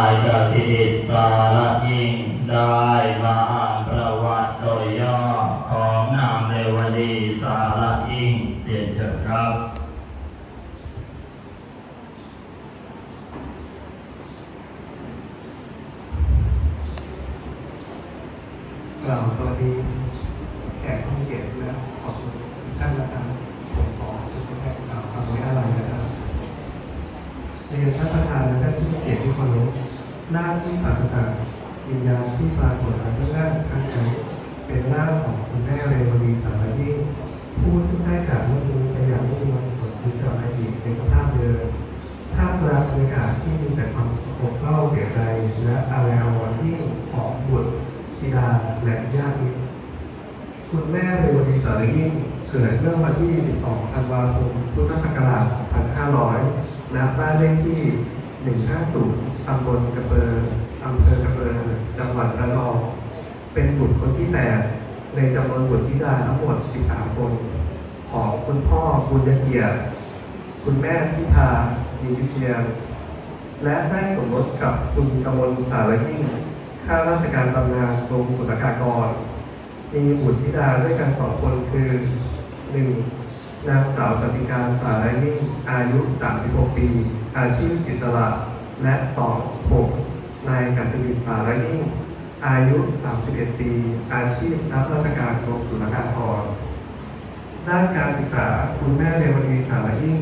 อาจารย์สิริสารยิ่งได้มาอ่านประวัติโดยย่อของนางเรวดีสารยิ่งเรียนเชิญครับกล่าวสวัสดีแขกผู้มีเกียรติและขอบคุณท่านนะครับผมขอทุกท่านกล่าวคำไว้อะไรนะครับเรียนท่านประธานและท่านผู้เกียรติทุกคนรู้ หน้าที่ปราศจากวิญญาณที่ปรากฏทางด้านหน้าข้างในเป็นหน้าของคุณแม่เรวดีสารยิ่งผู้ซึ่งได้กล่าวเมื่อนี้ไปอย่างไม่มีวันผลที่จะมาอีกในสภาพเดิมท่ามกลางบรรยากาศที่มีแต่ความโศกเศร้าเสียใจและอาลัยอาวรณ์ที่ของบุตรธิดาและญาติมิตรคุณแม่เรวดีสารยิ่งเกิดเมื่อวันที่ 12 ธันวาคม พุทธศักราช 2500 ณ บ้านเลขที่ 150ำบลกระเบอร์อำเภอกระเบอร์จังหวัดระนองเป็นบุตรคนที่8ในจำนวนบุตรธิดาทั้งหมด 13 คน ของคุณพ่อบุญเกียรติคุณแม่พิธามีวิเชียรและได้สมรสกับคุณกมลสารยิ่งข้าราชการบำนาญกรมศุลกากร มีบุตรธิดาด้วยกันสองคนคือหนึ่งนางสาวสติการสารยิ่งอายุ 36 ปี อาชีพอิสระ และสองหกนายกัศวินสารยิ่ง อายุ 31 ปี อาชีพรับราชการกรมศุลกากรด้านการศึกษาคุณแม่เรวดีสารยิ่ง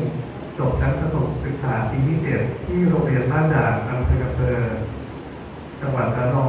จบชั้นประถมศึกษาปีที่7ที่โรงเรียนบ้านด่านอำเภอกระเพอจังหวัดระนอง